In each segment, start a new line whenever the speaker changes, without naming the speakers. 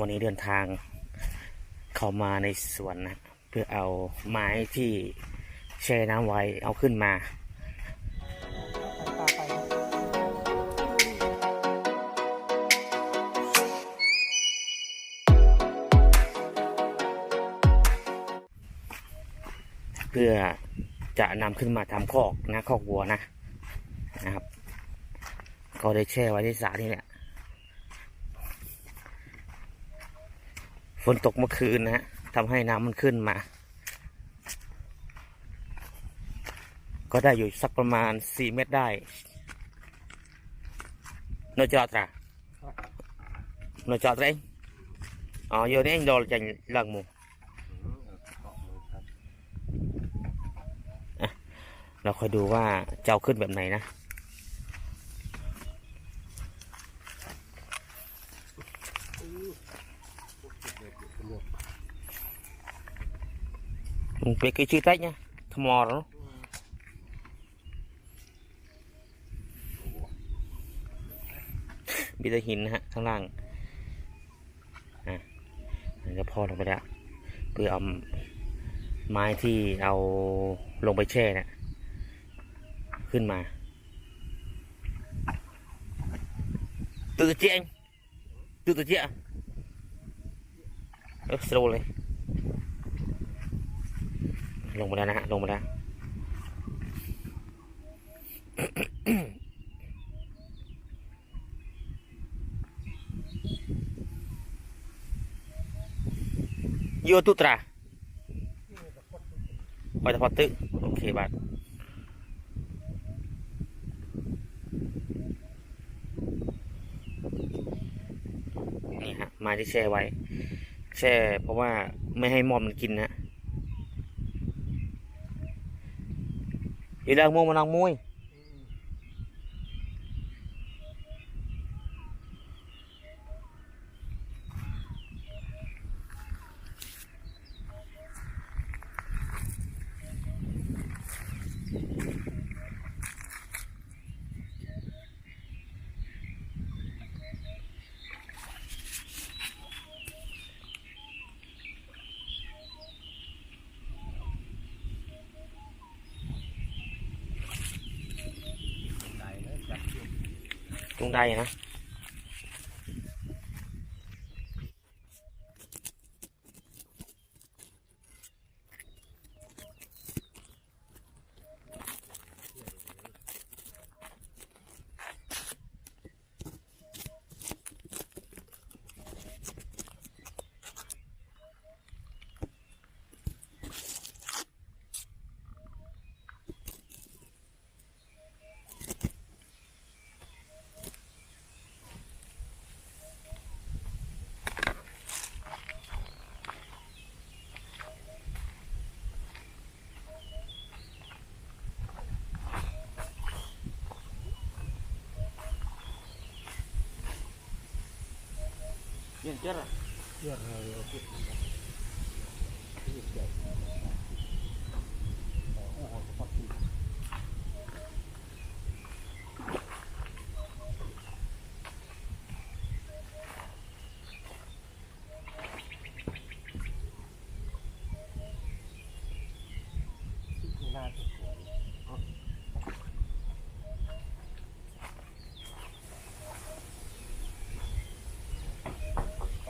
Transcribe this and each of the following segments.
วันนี้เดินทางเข้ามาในสวนนะ เพื่อเอาไม้ที่แช่น้ำไว้เอาขึ้นมาเพื่อจะนำขึ้นมาทำคอกนะคอกวัวนะนะครับ ก็ได้แช่ไว้ที่สระนี่แหละ ฝนตกเมื่อคืนนะฮะทำให้น้ำมันขึ้นมา ก็ได้อยู่สักประมาณสี่เมตรได้นจอดระโนจอดเองอ๋อโยนเองโดนจังลังมูเราคอยดูว่าเจะเอาขึ้นแบบไหนนะ Mình biết cái chữ tách nha Thầm mò đó Bị tờ หินนะฮะข้างล่างอะอันนี้ก็พอลงไปแล้วเพื่อเอาไม้ที่เอาลงไปแช่เนะขึ้นมาตื่นเจ๊งตื่นตัวเจ๊ะเออสโลว์เลย ลงมาแล้วนะฮะลงมาแล้วโยตุตราไปตะพอตึโอเคบาทนี่ฮะม้ที่แช่ไว้ แช่เพราะว่าไม่ให้มอมมันกินนะ อีดังมวยมันดั งมวยตรงใดนะ เย็นเจ้า
เลือกเลยโอเคโอ้โหปกติ น่าจะสวย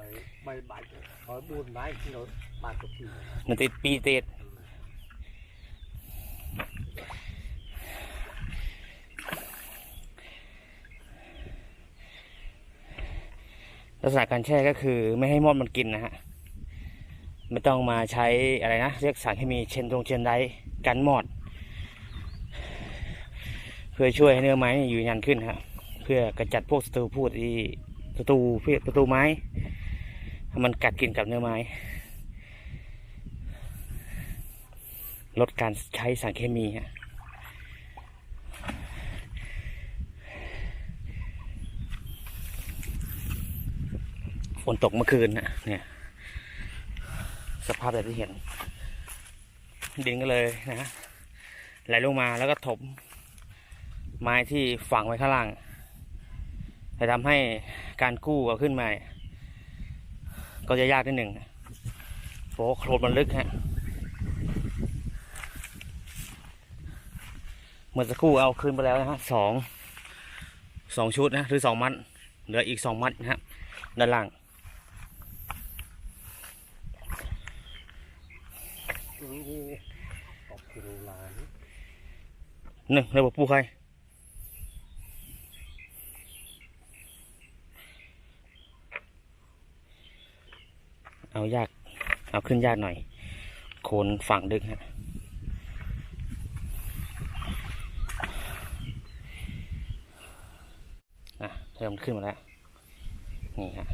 ไปเอาเดิมตัวตรงมา
ไม่เดิมมัน
มาดลูก
อ๋อ
เอ็งกินเลยไป
ประมา
บูนไม้ที่เราบาดตุกที่
มันติดปีติดลักษณะการแช่ก็คือไม่ให้มอดมันกินนะฮะ ไม่ต้องมาใช้อะไรนะ เรียกสารเคมีเชนตรงเชนไดกันมอด เพื่อช่วยให้เนื้อไม้อยู่ยันขึ้นฮะ เพื่อกระจัดพวกศัตรูพืชที่ศัตรูพืชศัตรูไม้ มันกัดกินกับเนื้อไม้ ลดการใช้สารเคมีฮะฝนตกเมื่อคืนนะเนี่ย สภาพแบบที่เห็น ดินก็เลยนะฮะไหลลงมาแล้วก็ถมไม้ที่ฝังไว้ข้างล่างจะทำให้การกู้เอาขึ้นมา ก็จะยากนิดหนึ่งเพราะว่าโคลนมันลึกฮะเมื่อสักครู่เอาขึ้นไปแล้วนะฮะสองสองชุดนะหรือสองมัดเหลืออีกสองมัดนะฮะด้านล่าง
นี่ออกกิโลลาน
หนึ่งเลยบอกปูใคร เอายาก เอาขึ้นยากหน่อย โคนฝั่งดึกฮะอะเริ่มขึ้นมาแล้ว นี่ฮะ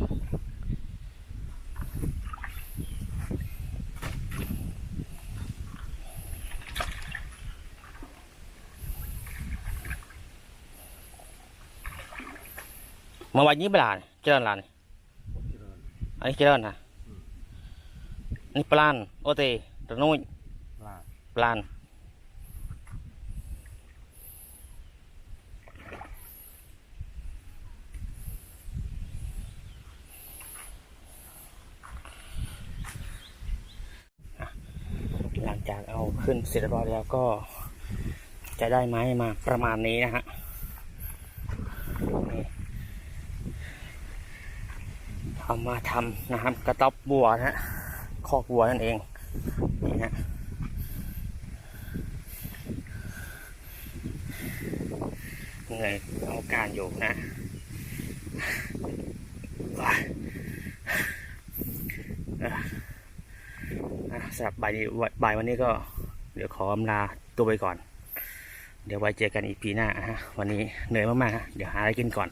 มาวันนี้เปล่าเจริญลานเนี่ย
เจริญ
อันนี้เจริญนะ นี่ปลานโอเตตะนุย
ลาด
ปลานอะหลังจากเอาขึ้นเสร็จเรียบร้อยแล้วก็จะได้ไม้มาประมาณนี้นะฮะนี่เอามาทำนะครับกระต๊อบบัวนะฮะ คอกบัวนั่นเองนี่ฮะเหนื่อยเอาการอยู่นะว้ายอะอะสำหรับบ่ายนี้บ่ายวันนี้ก็เดี๋ยวขออำลาตัวไปก่อน เดี๋ยวไว้เจอกันอีพีหน้าฮะวันนี้เหนื่อยมากๆฮะเดี๋ยวหาอะไรกินก่อน